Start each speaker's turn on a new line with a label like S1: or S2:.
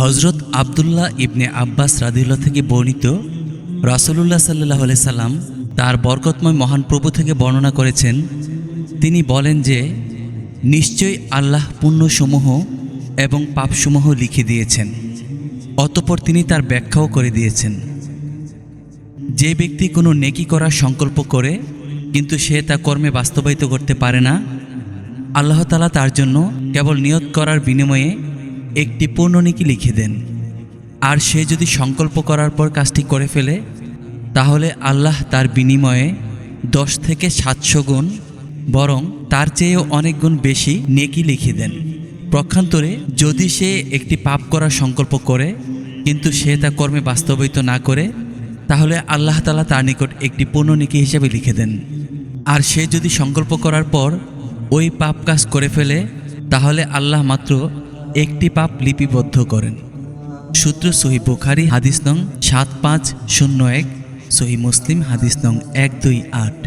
S1: হজরত আবদুল্লাহ ইবনে আব্বাস রাদিউল্লাহ থেকে বর্ণিত, রাসূলুল্লাহ সাল্লাহ সাল্লাম তার বরকতময় মহান প্রভু থেকে বর্ণনা করেছেন। তিনি বলেন যে, নিশ্চয়ই আল্লাহ পুণ্যসমূহ এবং পাপসমূহ লিখে দিয়েছেন, অতপর তিনি তার ব্যাখ্যাও করে দিয়েছেন। যে ব্যক্তি কোনো নেকি করার সংকল্প করে, কিন্তু সে তা কর্মে বাস্তবায়িত করতে পারে না, আল্লাহ তালা তার জন্য কেবল নিয়ত করার বিনিময়ে একটি পূর্ণ নেকি লিখে দেন, আর সে যদি সংকল্প করার পর কাজটি করে ফেলে, তাহলে আল্লাহ তার বিনিময়ে দশ থেকে সাতশো গুণ বরং তার চেয়েও অনেক গুণ বেশি নেকি লিখে দেন। পক্ষান্তরে যদি সে একটি পাপ করার সংকল্প করে, কিন্তু সে তা কর্মে বাস্তবায়িত না করে, তাহলে আল্লাহ তালা তার নিকট একটি পূর্ণ নেকি হিসেবে লিখে দেন। আর সে যদি সংকল্প করার পর ওই পাপ কাজ করে ফেলে, তাহলে আল্লাহ মাত্র একটি পাপ লিপিবদ্ধ করেন। সূত্র সহি বুখারি, হাদিস নং সাত পাঁচ শূন্য এক, সহি মুসলিম, হাদিস নং এক দুই আট।